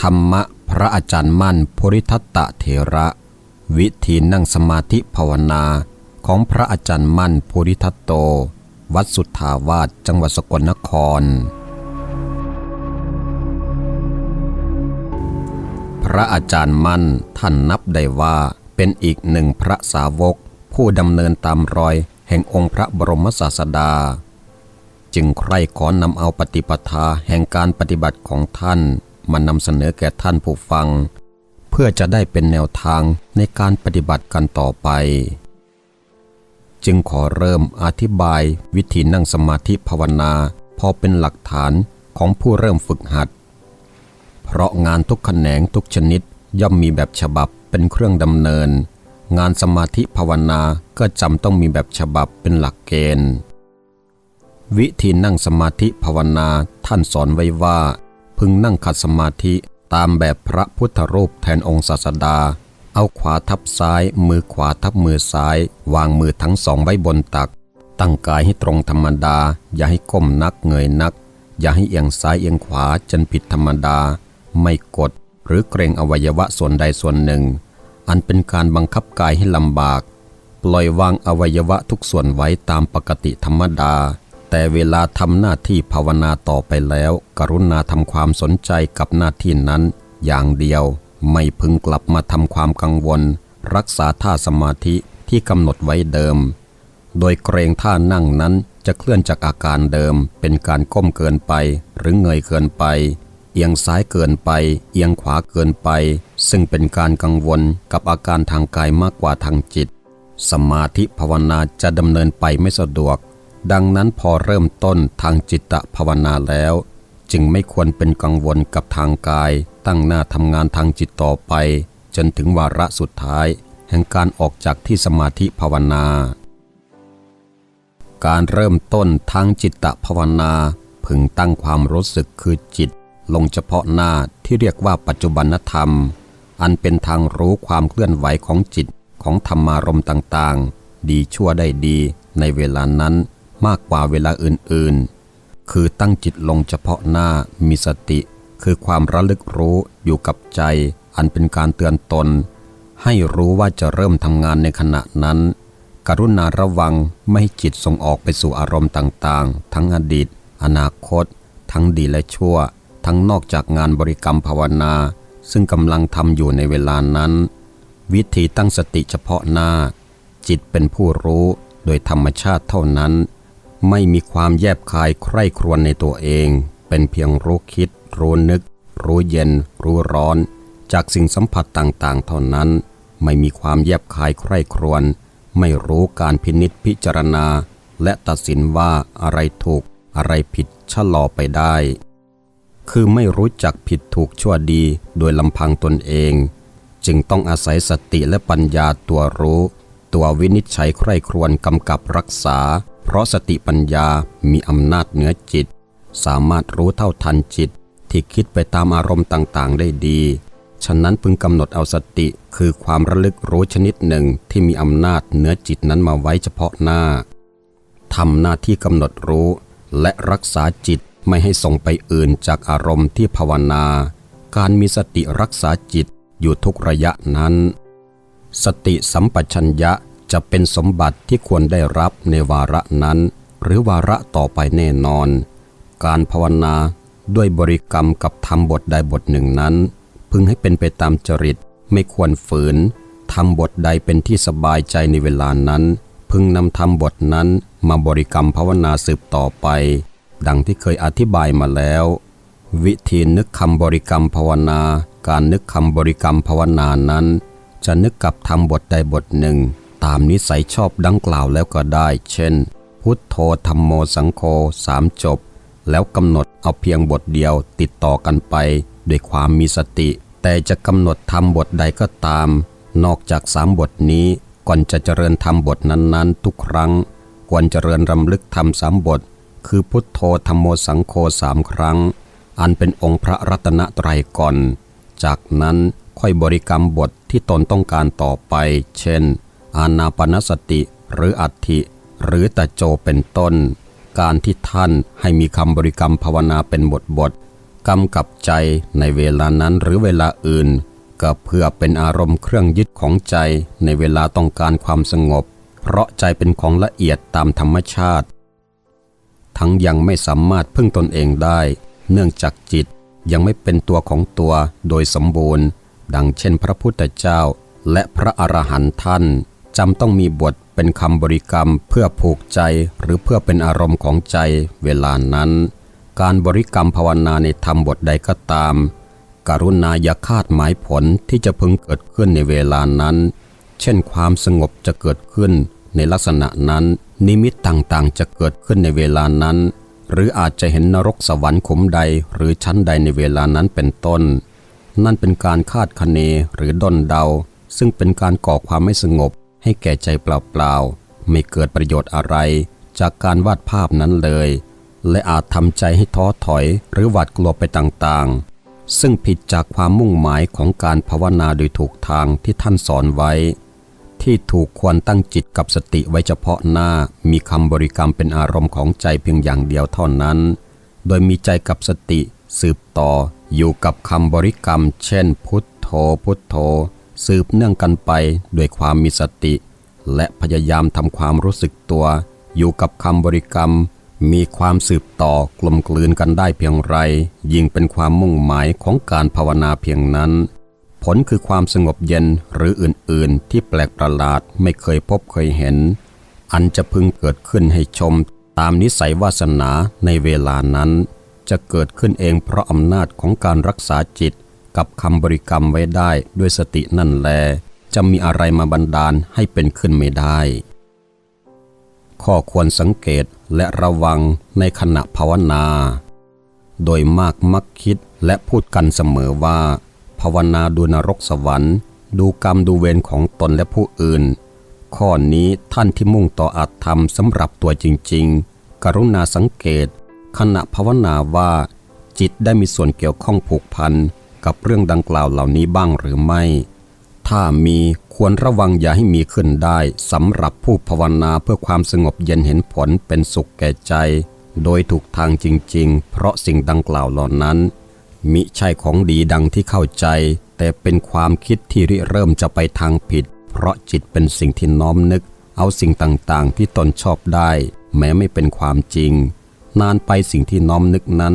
ธรรมะพระอาจารย์มั่นภูริทัตตะเถระ วิธีนั่งสมาธิภาวนาของพระอาจารย์มั่นภูริทัตโต วัดสุทธาวาสจังหวัดสกลนคร พระอาจารย์มั่นท่านนับได้ว่าเป็นอีกหนึ่งพระสาวก ผู้ดำเนินตามรอยแห่งองค์พระบรมศาสดา จึงใคร่ขอนำเอาปฏิปทาแห่งการปฏิบัติของท่าน มานำเสนอแก่ท่านผู้ฟัง เพื่อจะได้เป็นแนวทางในการปฏิบัติกันต่อไป จึงขอเริ่มอธิบายวิธีนั่งสมาธิภาวนา พอเป็นหลักฐานของผู้เริ่มฝึกหัด เพราะงานทุกแขนงทุกชนิดย่อมมีแบบฉบับเป็นเครื่องดำเนิน งานสมาธิภาวนาก็จำต้องมีแบบฉบับเป็นหลักเกณฑ์วิธีนั่งสมาธิภาวนาท่านสอนไว้ว่า พึงนั่งขัดสมาธิตามแบบพระพุทธรูปแทนองค์ศาสดา เอาขวาทับซ้าย มือขวาทับมือซ้าย วางมือทั้งสองไว้บนตัก ตั้งกายให้ตรงธรรมดา อย่าให้ก้มนักเงยนัก อย่าให้เอียงซ้ายเอียงขวาจนผิดธรรมดา ไม่กด หรือเกรงอวัยวะส่วนใดส่วนหนึ่ง อันเป็นการบังคับกายให้ลำบาก ปล่อยวางอวัยวะทุกส่วนไว้ตามปกติธรรมดา แต่เวลาทำหน้าที่ภาวนาต่อไปแล้ว กรุณาทำความสนใจกับหน้าที่นั้น อย่างเดียวไม่พึงกลับมาทำความกังวล รักษาท่าสมาธิที่กำหนดไว้เดิม โดยเกรงท่านั่งนั้นจะเคลื่อนจากอาการเดิม เป็นการก้มเกินไป หรือเงยเกินไป เอียงซ้ายเกินไป เอียงขวาเกินไป ซึ่งเป็นการกังวลกับอาการทางกายมากกว่าทางจิต สมาธิภาวนาจะดำเนินไปไม่สะดวก ดังนั้นพอเริ่มต้นทางจิตตภาวนาแล้ว จึงไม่ควรเป็นกังวลกับทางกาย ตั้งหน้าทำงานทางจิตต่อไป จนถึงวาระสุดท้าย แห่งการออกจากที่สมาธิภาวนา การเริ่มต้นทางจิตตภาวนา พึงตั้งความรู้สึกคือจิต ลงเฉพาะหน้าที่เรียกว่าปัจจุบันธรรม อันเป็นทางรู้ความเคลื่อนไหวของจิตของธรรมารมต่างๆ ดีชั่วได้ดีในเวลานั้น มากกว่าเวลาอื่นๆ คือตั้งจิตลงเฉพาะหน้ามีสติ คือความระลึกรู้อยู่กับใจ อันเป็นการเตือนตน ให้รู้ว่าจะเริ่มทำงานในขณะนั้น กรุณาระวังไม่ให้จิตส่งออกไปสู่อารมณ์ต่างๆ ทั้งอดีต อนาคต ทั้งดีและชั่ว ทั้งนอกจากงานบริกรรมภาวนา ซึ่งกำลังทำอยู่ในเวลานั้น วิธีตั้งสติเฉพาะหน้า จิตเป็นผู้รู้โดยธรรมชาติเท่านั้น ไม่มีความแยบคายใคร่ครวญในตัวเอง เป็นเพียงรู้คิด รู้นึก รู้เย็น รู้ร้อน จากสิ่งสัมผัสต่างๆ เท่านั้น ไม่มีความแยบคายใคร่ครวญไม่รู้การพินิษพิจารณา และตัดสินว่าอะไรถูก อะไรผิดชะลอไปได้ คือไม่รู้จักผิดถูกชั่วดีโดยลำพังตนเอง จึงต้องอาศัยสติและปัญญาตัวรู้ ตัววินิจฉัยใคร่ครวญกำกับรักษา เพราะสติปัญญามีอำนาจเหนือจิต สามารถรู้เท่าทันจิต ที่คิดไปตามอารมณ์ต่างๆ ได้ดี ฉะนั้นพึงกำหนดเอาสติคือความระลึกรู้ชนิดหนึ่งที่มีอำนาจเหนือจิตนั้นมาไว้เฉพาะหน้าทำหน้าที่กำหนดรู้ และรักษาจิตไม่ให้ส่งไปอื่นจากอารมณ์ที่ภาวนา การมีสติรักษาจิตอยู่ทุกระยะนั้น สติสัมปชัญญะ จะเป็นสมบัติที่ควรได้รับในวาระนั้น หรือวาระต่อไปแน่นอน การภาวนาด้วยบริกรรมกับทำบทใดบทหนึ่งนั้น พึงให้เป็นไปตามจริตไม่ควรฝืนทำบทใดเป็นที่สบายใจในเวลานั้น พึงนำทำบทนั้นมาบริกรรมภาวนาสืบต่อไป ดังที่เคยอธิบายมาแล้ว วิธีนึกคำบริกรรมภาวนา การนึกคำบริกรรมภาวนานั้น จะนึกกับทำบทใดบทหนึ่ง ตามนิสัยชอบดังกล่าวแล้วก็ได้ เช่น พุทโธธรรมโมสังโฆสามจบ แล้วกำหนดเอาเพียงบทเดียวติดต่อกันไป ด้วยความมีสติ แต่จะกำหนดทำบทใดก็ตาม นอกจากสามบทนี้ก่อนจะเจริญทำบทนั้นๆ ทุกครั้ง ควรเจริญรำลึกทำสามบท คือพุทโธธรรมโมสังโฆสามครั้ง อันเป็นองค์พระรัตนตรัยก่อน จากนั้นค่อยบริกรรมบทที่ตนต้องการต่อไป เช่น อานาปนสติหรืออัติหรือตะโจเป็นต้น การที่ท่านให้มีคำบริกรรมภาวนาเป็นบทบทกำกับใจในเวลานั้นหรือเวลาอื่น ก็เพื่อเป็นอารมณ์เครื่องยึดของใจในเวลาต้องการความสงบ เพราะใจเป็นของละเอียดตามธรรมชาติ ทั้งยังไม่สามารถพึ่งตนเองได้ เนื่องจากจิตยังไม่เป็นตัวของตัวโดยสมบูรณ์ ดังเช่นพระพุทธเจ้าและพระอรหันต์ท่าน จำต้องมีบทเป็นคำบริกรรมเพื่อผูกใจหรือเพื่อเป็นอารมณ์ของใจเวลานั้น การบริกรรมภาวนาในธรรมบทใดก็ตาม กรุณาอย่าคาดหมายผลที่จะพึงเกิดขึ้นในเวลานั้น เช่นความสงบจะเกิดขึ้นในลักษณะนั้น นิมิตต่างๆ จะเกิดขึ้นในเวลานั้น หรืออาจจะเห็นนรกสวรรค์ขุมใดหรือชั้นใดในเวลานั้นเป็นต้น นั่นเป็นการคาดคะเนหรือดนเดา ซึ่งเป็นการก่อความไม่สงบ ให้แก่ใจเปล่าๆ ไม่เกิดประโยชน์อะไร จากการวาดภาพนั้นเลย และอาจทำใจให้ท้อถอยหรือหวาดกลัวไปต่างๆ ซึ่งผิดจากความมุ่งหมายของการภาวนาโดยถูกทางที่ท่านสอนไว้ ที่ถูกควรตั้งจิตกับสติไว้เฉพาะหน้า มีคำบริกรรมเป็นอารมณ์ของใจเพียงอย่างเดียวเท่านั้น โดยมีใจกับสติสืบต่ออยู่กับคำบริกรรม เช่น พุทโธพุทโธ สืบเนื่องกันไปด้วยความมีสติ และพยายามทำความรู้สึกตัว อยู่กับคำบริกรรม มีความสืบต่อกลมกลืนกันได้เพียงไร ยิ่งเป็นความมุ่งหมายของการภาวนาเพียงนั้น ผลคือความสงบเย็นหรืออื่นๆ ที่แปลกประหลาดไม่เคยพบเคยเห็น อันจะพึงเกิดขึ้นให้ชมตามนิสัยวาสนาในเวลานั้น จะเกิดขึ้นเองเพราะอำนาจของการรักษาจิต กับคำบริกรรมไว้ได้ด้วยสตินั่นแล จะมีอะไรมาบันดาลให้เป็นขึ้นไม่ได้ ข้อควรสังเกตและระวังในขณะภาวนา โดยมากมักคิดและพูดกันเสมอว่า ภาวนาดูนรกสวรรค์ ดูกรรมดูเวรของตนและผู้อื่น ข้อนี้ท่านที่มุ่งต่ออาจทำสำหรับตัวจริง ๆ กรุณาสังเกต ขณะภาวนาว่า จิตได้มีส่วนเกี่ยวข้องผูกพัน กับเรื่องดังกล่าวเหล่านี้บ้างหรือไม่ ถ้ามีควรระวังอย่าให้มีขึ้นได้สำหรับผู้ภาวนาเพื่อความสงบเย็นเห็นผลเป็นสุขแก่ใจ โดยถูกทางจริง ๆ เพราะสิ่งดังกล่าวเหล่านั้น มิใช่ของดีดังที่เข้าใจ แต่เป็นความคิดที่ริเริ่มจะไปทางผิด เพราะจิตเป็นสิ่งที่น้อมนึก เอาสิ่งต่างๆ ที่ตนชอบได้ แม้ไม่เป็นความจริง นานไปสิ่งที่น้อมนึกนั้น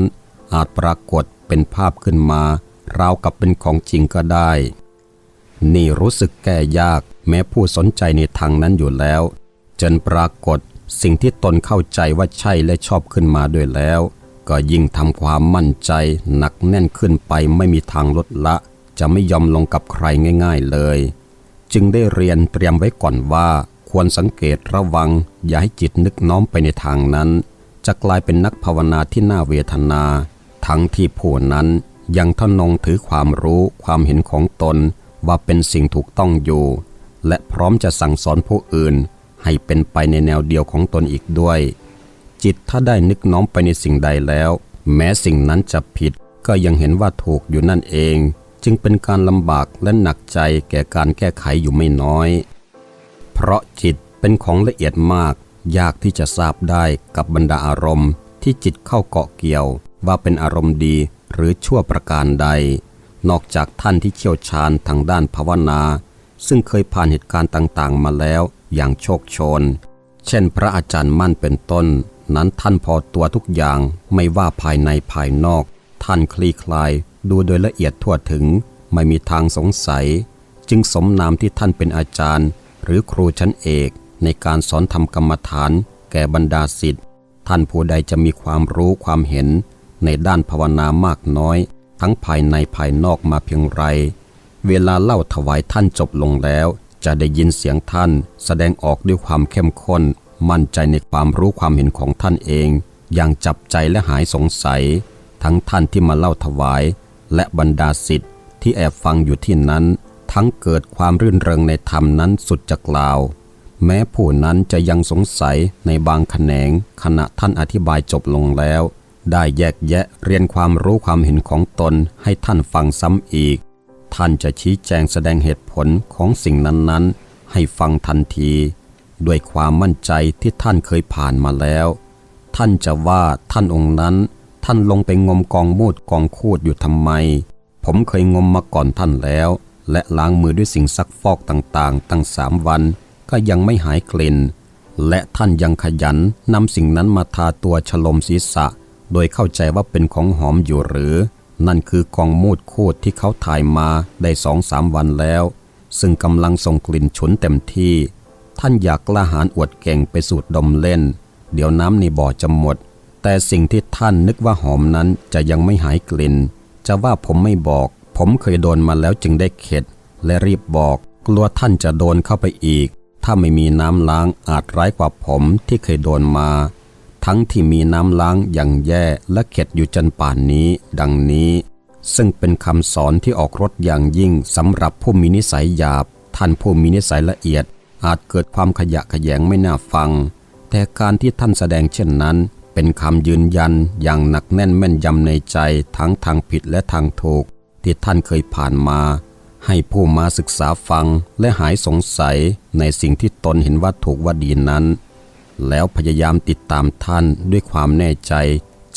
อาจปรากฏเป็นภาพขึ้นมา ราวกับเป็นของจริงก็ได้ นี่รู้สึกแก้ยากแม้ผู้สนใจในทางนั้นอยู่แล้ว จนปรากฏสิ่งที่ตนเข้าใจว่าใช่และชอบขึ้นมาด้วยแล้ว ก็ยิ่งทำความมั่นใจหนักแน่นขึ้นไปไม่มีทางลดละ จะไม่ยอมลงกับใครง่าย ๆเลย จึงได้เรียนเตรียมไว้ก่อนว่าควรสังเกตระวัง อย่าให้จิตนึกน้อมไปในทางนั้น จะกลายเป็นนักภาวนาที่น่าเวทนา ทั้งที่ผู้นั้น ยังท่านงถือความรู้ความเห็นของตนว่าเป็นสิ่งถูกต้องอยู่ และพร้อมจะสั่งสอนผู้อื่น ให้เป็นไปในแนวเดียวของตนอีกด้วย จิตถ้าได้นึกน้อมไปในสิ่งใดแล้ว แม้สิ่งนั้นจะผิด ก็ยังเห็นว่าถูกอยู่นั่นเอง จึงเป็นการลำบากและหนักใจแก่การแก้ไขอยู่ไม่น้อย เพราะจิตเป็นของละเอียดมาก ยากที่จะทราบได้กับบรรดาอารมณ์ ที่จิตเข้าเกาะเกี่ยวว่าเป็นอารมณ์ดี หรือชั่วประการใด นอกจากท่านที่เชี่ยวชาญทางด้านภาวนา ซึ่งเคยผ่านเหตุการณ์ต่างๆ มาแล้วอย่างโชคชน เช่น พระอาจารย์มั่นเป็นต้น นั้นท่านพอตัวทุกอย่างไม่ว่าภายในภายนอก ท่านคลี่คลายดูโดยละเอียดทั่วถึง ไม่มีทางสงสัย จึงสมนามที่ท่านเป็นอาจารย์ หรือครูชั้นเอกในการสอนทำกรรมฐาน แก่บรรดาสิทธิ์ท่านผู้ใดจะมีความรู้ความเห็น ในด้านภาวนามากน้อย ทั้งภายในภายนอกมาเพียงไร เวลาเล่าถวายท่านจบลงแล้ว จะได้ยินเสียงท่าน แสดงออกด้วยความเข้มข้น มั่นใจในความรู้ความเห็นของท่านเอง อย่างจับใจและหายสงสัย ทั้งท่านที่มาเล่าถวาย และบรรดาสิทธิ์ที่แอบฟังอยู่ที่นั้น ทั้งเกิดความรื่นเริงในธรรมนั้นสุดจะกล่าวแม้ผู้นั้นจะยังสงสัยในบางแขนงขณะท่านอธิบายจบลงแล้ว ได้แยกแยะเรียนความรู้ความเห็นของตนให้ท่านฟังซ้ำอีก ท่านจะชี้แจงแสดงเหตุผลของสิ่งนั้นๆ ให้ฟังทันที ด้วยความมั่นใจที่ท่านเคยผ่านมาแล้ว ท่านจะว่าท่านองค์นั้น ท่านลงไปงมกองมูดกองคูดอยู่ทำไม ผมเคยงมมาก่อนท่านแล้ว และล้างมือด้วยสิ่งซักฟอกต่างๆ ตั้งสามวัน ก็ยังไม่หายกลิ่นและท่านยังขยันนำสิ่งนั้นมาทาตัวฉลมศีรษะ โดยเข้าใจว่าเป็นของหอมอยู่หรือ นั่นคือกองมูดโคูดที่เขาถ่ายมาได้สองสามวันแล้ว ซึ่งกำลังส่งกลิ่นฉุนเต็มที่ ท่านอยากกล้าหาญอวดเก่งไปสูดดมเล่น เดี๋ยวน้ำในบ่อจะหมด แต่สิ่งที่ท่านนึกว่าหอมนั้นจะยังไม่หายกลิ่น จะว่าผมไม่บอก ผมเคยโดนมาแล้วจึงได้เข็ด และรีบบอก กลัวท่านจะโดนเข้าไปอีก ถ้าไม่มีน้ำล้างอาจร้ายกว่าผมที่เคยโดนมา ทั้งที่มีน้ำล้างอย่างแย่และเข็ดอยู่จนป่านนี้ ดังนี้ ซึ่งเป็นคำสอนที่ออกรถอย่างยิ่งสำหรับผู้มีนิสัยหยาบ ท่านผู้มีนิสัยละเอียด อาจเกิดความขยะแขยงไม่น่าฟัง แต่การที่ท่านแสดงเช่นนั้น เป็นคำยืนยันอย่างหนักแน่นแม่นยำในใจทั้งทางผิดและทางถูก ที่ท่านเคยผ่านมา ให้ผู้มาศึกษาฟังและหายสงสัยในสิ่งที่ตนเห็นว่าถูกว่าดีนั้น แล้วพยายามติดตามท่านด้วยความแน่ใจ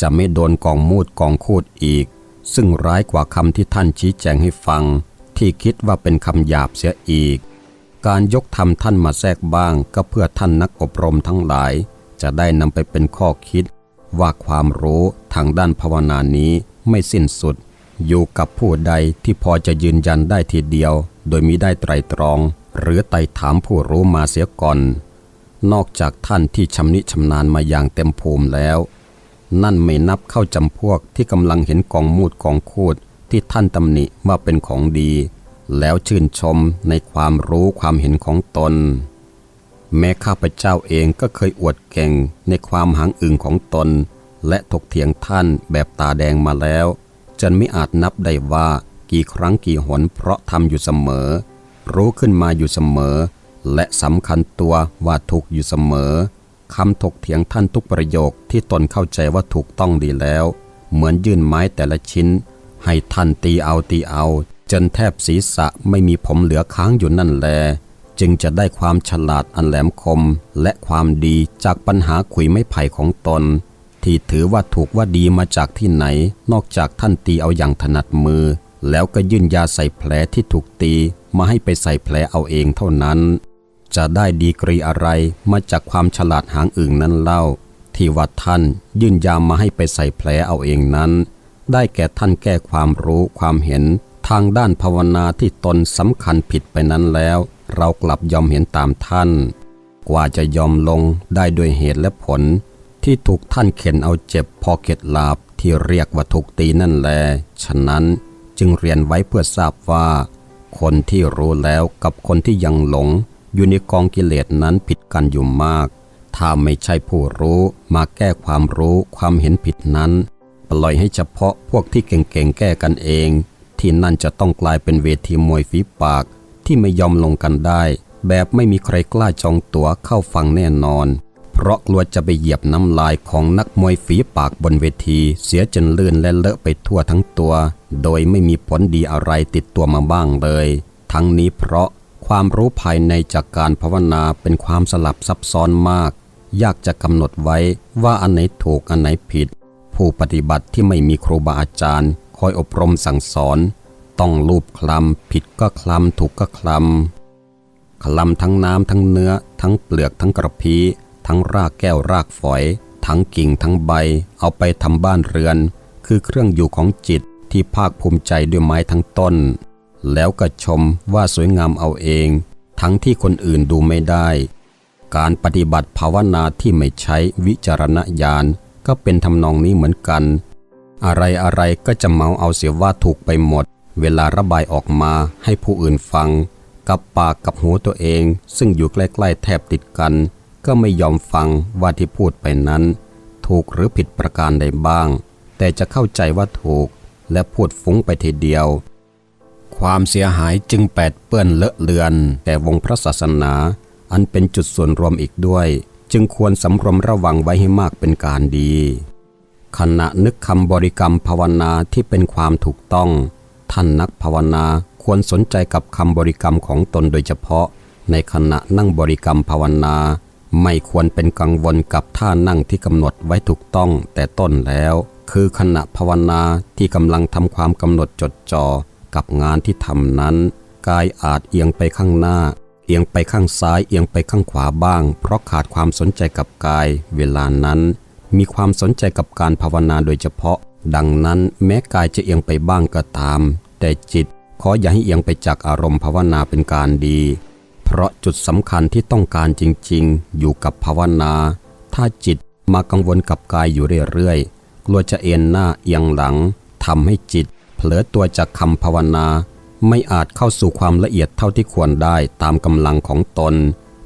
จะไม่โดนกองมูดกองคูดอีก ซึ่งร้ายกว่าคำที่ท่านชี้แจงให้ฟัง ที่คิดว่าเป็นคำหยาบเสียอีก การยกธรรมท่านมาแทรกบ้าง ก็เพื่อท่านนักอบรมทั้งหลาย จะได้นำไปเป็นข้อคิด ว่าความรู้ทางด้านภาวนานี้ไม่สิ้นสุด อยู่กับผู้ใดที่พอจะยืนยันได้ทีเดียว โดยมิได้ไตรตรอง หรือไต่ถามผู้รู้มาเสียก่อน นอกจากท่านที่ชำนิชำนาญมาอย่างเต็มภูมิแล้ว นั่นไม่นับเข้าจำพวกที่กำลังเห็นกองมูดกองคูดที่ท่านตำหนิว่าเป็นของดี แล้วชื่นชมในความรู้ความเห็นของตน แม้ข้าพเจ้าเองก็เคยอวดเก่งในความหางอึ่งของตน และถกเถียงท่านแบบตาแดงมาแล้ว จนไม่อาจนับได้ว่ากี่ครั้งกี่หนเพราะทำอยู่เสมอ รู้ขึ้นมาอยู่เสมอ และสำคัญตัวว่าถูกอยู่เสมอคำถกเถียงท่านทุกประโยคที่ตนเข้าใจว่าถูกต้องดีแล้ว เหมือนยื่นไม้แต่ละชิ้น ให้ท่านตีเอาตีเอา จนแทบศีรษะไม่มีผมเหลือค้างอยู่นั่นแล จึงจะได้ความฉลาดอันแหลมคม และความดีจากปัญหาขุยไม้ไผ่ของตน ที่ถือว่าถูกว่าดีมาจากที่ไหน นอกจากท่านตีเอาอย่างถนัดมือ แล้วก็ยื่นยาใส่แผลที่ถูกตีมาให้ไปใส่แผลเอาเองเท่านั้น จะได้ดีกรีอะไรมาจากความฉลาดหางอึ่งนั้นเล่า ที่ว่าท่านยื่นยามาให้ไปใส่แผลเอาเองนั้น ได้แก่ท่านแก้ความรู้ความเห็นทางด้านภาวนาที่ตนสำคัญผิดไปนั้นแล้ว เรากลับยอมเห็นตามท่าน กว่าจะยอมลงได้ด้วยเหตุและผล ที่ถูกท่านเข็นเอาเจ็บพอเข็ดลาบที่เรียกว่าถูกตีนั่นแล ฉะนั้นจึงเรียนไว้เพื่อทราบว่า คนที่รู้แล้วกับคนที่ยังหลง อยู่ในกองกิเลสนั้นผิดกันอยู่มาก ถ้าไม่ใช่ผู้รู้มาแก้ความรู้ความเห็นผิดนั้น ปล่อยให้เฉพาะพวกที่เก่งๆแก้กันเอง ที่นั่นจะต้องกลายเป็นเวทีมวยฝีปากที่ไม่ยอมลงกันได้ แบบไม่มีใครกล้าจองตั๋วเข้าฟังแน่นอน เพราะกลัวจะไปเหยียบน้ำลายของนักมวยฝีปากบนเวที เสียจนลื่นและเลอะไปทั่วทั้งตัว โดยไม่มีผลดีอะไรติดตัวมาบ้างเลย ทั้งนี้เพราะ ความรู้ภายในจากการภาวนาเป็นความสลับซับซ้อนมาก ยากจะกำหนดไว้ว่าอันไหนถูกอันไหนผิด ผู้ปฏิบัติที่ไม่มีครูบาอาจารย์ คอยอบรมสั่งสอน ต้องลูบคลำผิดก็คลำถูกก็คลำคลำทั้งน้ำทั้งเนื้อ ทั้งเปลือกทั้งกระพี้ทั้งรากแก้วรากฝอย ทั้งกิ่งทั้งใบ เอาไปทำบ้านเรือน คือเครื่องอยู่ของจิตที่ภาคภูมิใจด้วยไม้ทั้งต้น แล้วก็ชมว่าสวยงามเอาเอง ทั้งที่คนอื่นดูไม่ได้ การปฏิบัติภาวนาที่ไม่ใช้วิจารณญาณก็เป็นทำนองนี้เหมือนกัน อะไรอะไรก็จะเมาเอาเสียว่าถูกไปหมด เวลาระบายออกมาให้ผู้อื่นฟัง กับปากกับหูตัวเอง ซึ่งอยู่ใกล้ๆแทบติดกัน ก็ไม่ยอมฟังว่าที่พูดไปนั้น ถูกหรือผิดประการใดบ้าง แต่จะเข้าใจว่าถูก และพูดฟุ้งไปทีเดียว ความเสียหายจึงแปดเปื้อนเลอะเลือน แต่วงพระศาสนา อันเป็นจุดส่วนรวมอีกด้วย จึงควรสำรวมระวังไว้ให้มากเป็นการดี ขณะนึกคำบริกรรมภาวนาที่เป็นความถูกต้อง ท่านนักภาวนาควรสนใจกับคำบริกรรมของตนโดยเฉพาะ ในขณะนั่งบริกรรมภาวนา ไม่ควรเป็นกังวลกับท่านั่งที่กำหนดไว้ถูกต้องแต่ต้นแล้ว คือขณะภาวนาที่กำลังทำความกำหนดจดจ่อ กับงานที่ทำนั้น กายอาจเอียงไปข้างหน้า เอียงไปข้างซ้ายเอียงไปข้างขวาบ้าง เพราะขาดความสนใจกับกาย เวลานั้น มีความสนใจกับการภาวนาโดยเฉพาะ ดังนั้นแม้กายจะเอียงไปบ้างก็ตาม แต่จิตขออย่าให้เอียงไปจากอารมณ์ภาวนาเป็นการดี เพราะจุดสำคัญที่ต้องการจริง ๆ อยู่กับภาวนา ถ้าจิตมากังวลกับกายอยู่เรื่อยๆกลัวจะเอ็นหน้าเอียงหลังทำให้จิต เผลอตัวจากคำภาวนา ไม่อาจเข้าสู่ความละเอียดเท่าที่ควรได้ตามกำลังของตน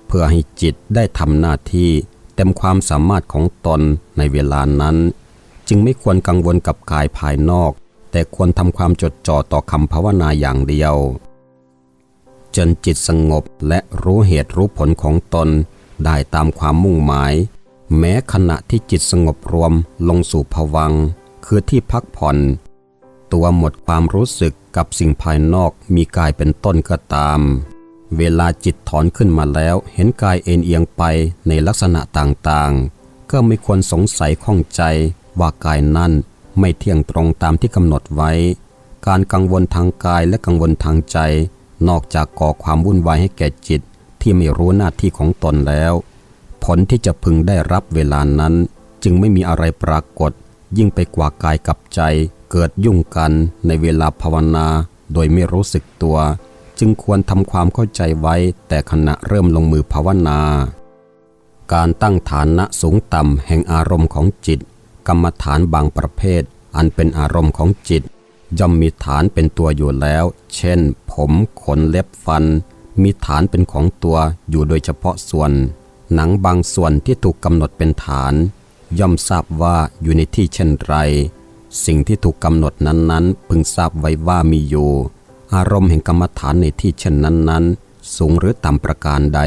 เพื่อให้จิตได้ทำหน้าที่เต็มความสามารถของตนในเวลานั้น จึงไม่ควรกังวลกับกายภายนอก แต่ควรทำความจดจ่อต่อคำภาวนาอย่างเดียว จนจิตสงบและรู้เหตุรู้ผลของตนได้ตามความมุ่งหมาย แม้ขณะที่จิตสงบรวมลงสู่ภวังค์คือที่พักผ่อน ตัวหมดความรู้สึกกับสิ่งภายนอกมีกายเป็นต้นก็ตาม เวลาจิตถอนขึ้นมาแล้วเห็นกายเอ็นเอียงไปในลักษณะต่างๆ ก็ไม่ควรสงสัยข้องใจว่ากายนั้นไม่เที่ยงตรงตามที่กำหนดไว้ การกังวลทางกายและกังวลทางใจ นอกจากก่อความวุ่นวายให้แก่จิตที่ไม่รู้หน้าที่ของตนแล้ว ผลที่จะพึงได้รับเวลานั้น จึงไม่มีอะไรปรากฏ ยิ่งไปกว่ากายกับใจ เกิดยุ่งกันในเวลาภาวนาโดยไม่รู้สึกตัว จึงควรทำความเข้าใจไว้แต่ขณะเริ่มลงมือภาวนา การตั้งฐานะสูงต่ำแห่งอารมณ์ของจิต กรรมฐานบางประเภท อันเป็นอารมณ์ของจิตย่อมมีฐานเป็นตัวอยู่แล้ว เช่น ผมขนเล็บฟัน มีฐานเป็นของตัวอยู่โดยเฉพาะส่วน หนังบางส่วนที่ถูกกำหนดเป็นฐาน ย่อมทราบว่าอยู่ในที่เช่นไร สิ่งที่ถูกกำหนดนั้นๆ พึงทราบไว้ว่ามีอยู่ อารมณ์แห่งกรรมฐานในที่เช่นนั้นๆ สูงหรือต่ำประการใด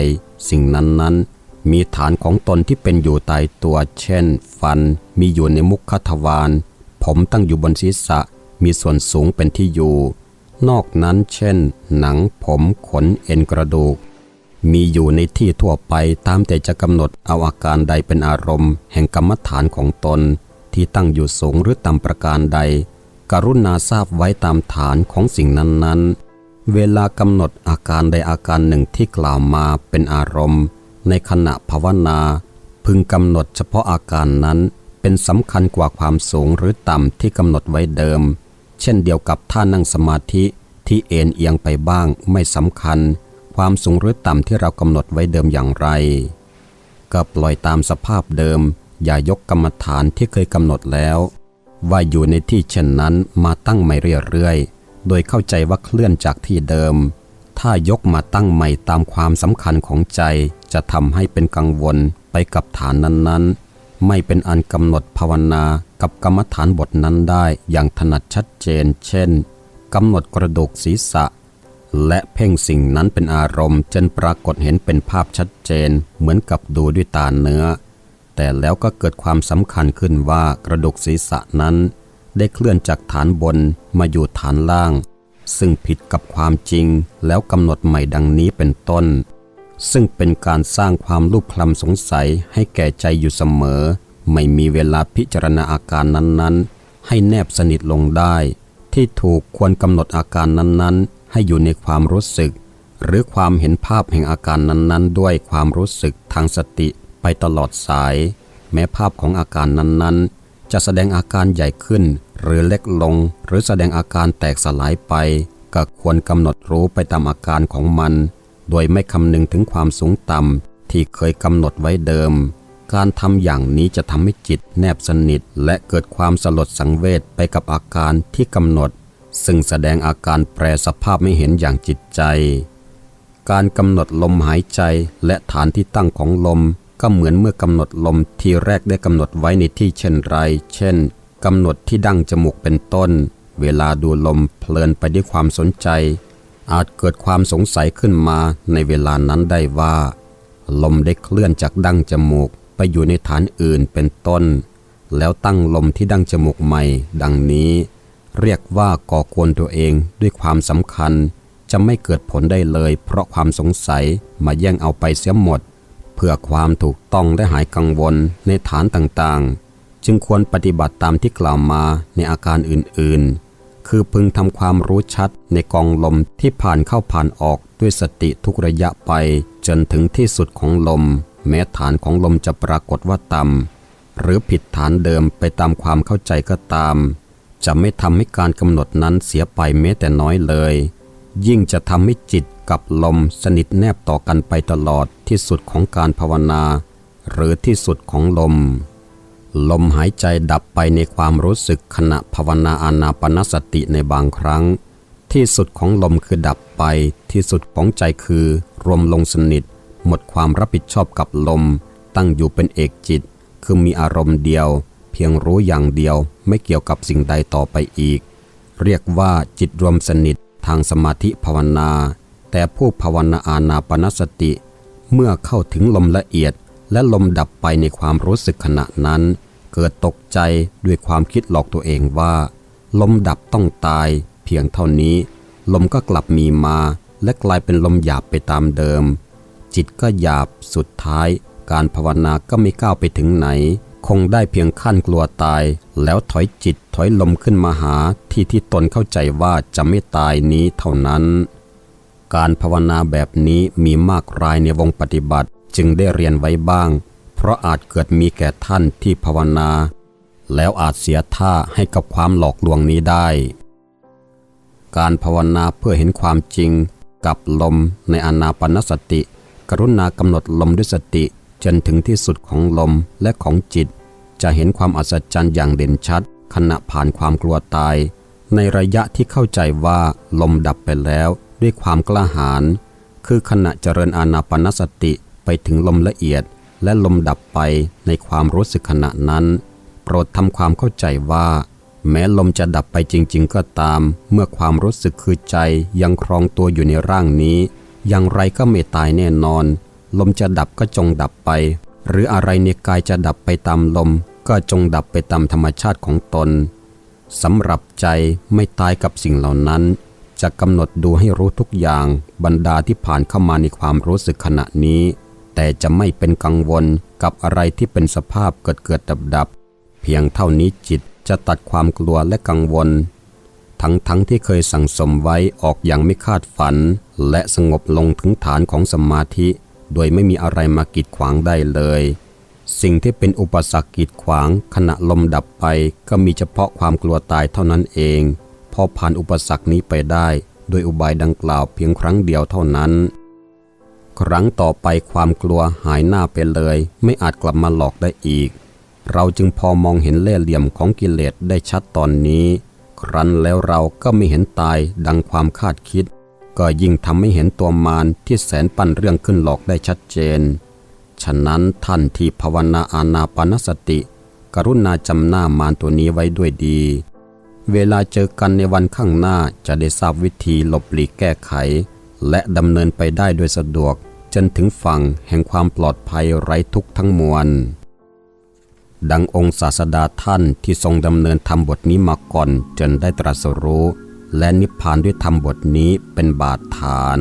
สิ่งนั้นๆ มีฐานของตนที่เป็นอยู่ตายตัว เช่น ฟัน มีอยู่ในมุขทวาร ผมตั้งอยู่บนศีรษะ มีส่วนสูงเป็นที่อยู่ นอกนั้นเช่น หนัง ผม ขน เอ็นกระดูก มีอยู่ในที่ทั่วไปตามแต่จะกำหนดเอาอาการใดเป็นอารมณ์ แห่งกรรมฐานของตน ที่ตั้งอยู่สูงหรือต่ำประการใด กรุณาทราบไว้ตามฐานของสิ่งนั้นๆ เวลากำหนดอาการใดอาการหนึ่งที่กล่าวมาเป็นอารมณ์ ในขณะภาวนา พึงกำหนดเฉพาะอาการนั้นเป็นสำคัญกว่าความสูงหรือต่ำที่กำหนดไว้เดิม เช่นเดียวกับท่านั่งสมาธิที่เอ็นเอียงไปบ้างไม่สำคัญ ความสูงหรือต่ำที่เรากำหนดไว้เดิมอย่างไร ก็ปล่อยตามสภาพเดิม อย่ายกกรรมฐานที่เคยกำหนดแล้ว ว่าอยู่ในที่เช่นนั้นมาตั้งใหม่เรื่อยๆ โดยเข้าใจว่าเคลื่อนจากที่เดิม ถ้ายกมาตั้งใหม่ตามความสำคัญของใจ จะทำให้เป็นกังวลไปกับฐานนั้นๆ ไม่เป็นอันกำหนดภาวนากับกรรมฐานบทนั้นได้อย่างถนัดชัดเจน เช่นกำหนดกระดูกศีรษะ และเพ่งสิ่งนั้นเป็นอารมณ์จนปรากฏเห็นเป็นภาพชัดเจน เหมือนกับดูด้วยตาเนื้อ แต่แล้วก็เกิดความสำคัญขึ้นว่ากระดูกศีรษะนั้น ได้เคลื่อนจากฐานบนมาอยู่ฐานล่าง ซึ่งผิดกับความจริงแล้วกำหนดใหม่ดังนี้เป็นต้น ซึ่งเป็นการสร้างความลูกคลำสงสัยให้แก่ใจอยู่เสมอ ไม่มีเวลาพิจารณาอาการนั้นๆ ให้แนบสนิทลงได้ ที่ถูกควรกำหนดอาการนั้นๆ ให้อยู่ในความรู้สึก หรือความเห็นภาพแห่งอาการนั้นๆ ด้วยความรู้สึกทางสติ ไปตลอดสาย แม้ภาพของอาการนั้นๆ จะแสดงอาการใหญ่ขึ้น หรือเล็กลง หรือแสดงอาการแตกสลายไป ก็ควรกำหนดรู้ไปตามอาการของมัน โดยไม่คำนึงถึงความสูงต่ำที่เคยกำหนดไว้เดิม การทำอย่างนี้จะทำให้จิตแนบสนิท และเกิดความสลดสังเวชไปกับอาการที่กำหนด ซึ่งแสดงอาการแปรสภาพไม่เห็นอย่างจิตใจการกำหนดลมหายใจและฐานที่ตั้งของลม ก็เหมือนเมื่อกำหนดลมทีแรกได้กำหนดไว้ในที่เช่นไร เช่นกำหนดที่ดั้งจมูกเป็นต้น เวลาดูลมเพลินไปด้วยความสนใจ อาจเกิดความสงสัยขึ้นมาในเวลานั้นได้ว่า ลมได้เคลื่อนจากดั้งจมูกไปอยู่ในฐานอื่นเป็นต้น แล้วตั้งลมที่ดั้งจมูกใหม่ ดังนี้ เรียกว่าก่อกวนตัวเองด้วยความสำคัญ จะไม่เกิดผลได้เลย เพราะความสงสัยมาแย่งเอาไปเสียหมด เพื่อความถูกต้องและหายกังวลในฐานต่างๆ จึงควรปฏิบัติตามที่กล่าวมาในอาการอื่นๆ คือพึงทำความรู้ชัดในกองลมที่ผ่านเข้าผ่านออกด้วยสติทุกระยะไป จนถึงที่สุดของลม แม้ฐานของลมจะปรากฏว่าต่ำหรือผิดฐานเดิมไปตามความเข้าใจก็ตาม จะไม่ทำให้การกำหนดนั้นเสียไปแม้แต่น้อยเลย ยิ่งจะทำให้จิตกับลมสนิทแนบต่อกันไปตลอดที่สุดของการภาวนา หรือที่สุดของลม ลมหายใจดับไปในความรู้สึกขณะภาวนาอานาปนสติในบางครั้ง ที่สุดของลมคือดับไป ที่สุดของใจคือ รวมลงสนิท หมดความรับผิดชอบกับลม ตั้งอยู่เป็นเอกจิต คือมีอารมณ์เดียว เพียงรู้อย่างเดียวไม่เกี่ยวกับสิ่งใดต่อไปอีก เรียกว่าจิตรวมสนิท ทางสมาธิภาวนา แต่ผู้ภาวนาอานาปนสติ เมื่อเข้าถึงลมละเอียดและลมดับไปในความรู้สึกขณะนั้น เกิดตกใจด้วยความคิดหลอกตัวเองว่า ลมดับต้องตาย เพียงเท่านี้ ลมก็กลับมีมา และกลายเป็นลมหยาบไปตามเดิม จิตก็หยาบสุดท้าย การภาวนาก็ไม่ก้าวไปถึงไหน คงได้เพียงขั้นกลัวตาย แล้วถอยจิตถอยลมขึ้นมาหาที่ที่ตนเข้าใจว่าจะไม่ตายนี้เท่านั้น การภาวนาแบบนี้มีมากรายในวงปฏิบัติจึงได้เรียนไว้บ้าง เพราะอาจเกิดมีแก่ท่านที่ภาวนา แล้วอาจเสียท่าให้กับความหลอกลวงนี้ได้ การภาวนาเพื่อเห็นความจริงกับลมในอานาปนสติ กรุณากำหนดลมด้วยสติ จนถึงที่สุดของลมและของจิต จะเห็นความอัศจรรย์อย่างเด่นชัด ขณะผ่านความกลัวตาย ในระยะที่เข้าใจว่าลมดับไปแล้วด้วยความกล้าหาญคือขณะเจริญอานาปนสติไปถึงลมละเอียดและลมดับไปในความรู้สึกขณะนั้น โปรดทำความเข้าใจว่า แม้ลมจะดับไปจริง ๆ ก็ตาม เมื่อความรู้สึกคือใจยังครองตัวอยู่ในร่างนี้ อย่างไรก็ไม่ตายแน่นอน ลมจะดับก็จงดับไป หรืออะไรในกายจะดับไปตามลม ก็จงดับไปตามธรรมชาติของตนสำหรับใจไม่ตายกับสิ่งเหล่านั้น จะกำหนดดูให้รู้ทุกอย่างบรรดาที่ผ่านเข้ามาในความรู้สึกขณะนี้ แต่จะไม่เป็นกังวลกับอะไรที่เป็นสภาพเกิดเกิดดับดับ เพียงเท่านี้จิตจะตัดความกลัวและกังวล ทั้งทั้งที่เคยสั่งสมไว้ออกอย่างไม่คาดฝัน และสงบลงถึงฐานของสมาธิ โดยไม่มีอะไรมากีดขวางได้เลย สิ่งที่เป็นอุปสรรคกีดขวาง ขณะลมดับไปก็มีเฉพาะความกลัวตายเท่านั้นเอง พอผ่านอุปสรรคนี้ไปได้ โดยอุบายดังกล่าวเพียงครั้งเดียวเท่านั้น ครั้งต่อไปความกลัวหายหน้าไปเลย ไม่อาจกลับมาหลอกได้อีก เราจึงพอมองเห็นเล่ห์เหลี่ยมของกิเลสได้ชัดตอนนี้ ครั้นแล้วเราก็ไม่เห็นตายดังความคาดคิด ก็ยิ่งทำให้เห็นตัวมารที่แสนปั้นเรื่องขึ้นหลอกได้ชัดเจน ฉะนั้นท่านที่ภาวนาอานาปานสติ กรุณาจำหน้ามารตัวนี้ไว้ด้วยดี เวลาเจอกันในวันข้างหน้าจะได้ทราบวิธีหลบหลีกแก้ไข และดำเนินไปได้โดยสะดวก จนถึงฝั่งแห่งความปลอดภัยไร้ทุกข์ทั้งมวล ดังองค์ศาสดาท่านที่ทรงดำเนินธรรมบทนี้มาก่อนจนได้ตรัสรู้ และนิพพานด้วยธรรมบทนี้เป็นบาดฐาน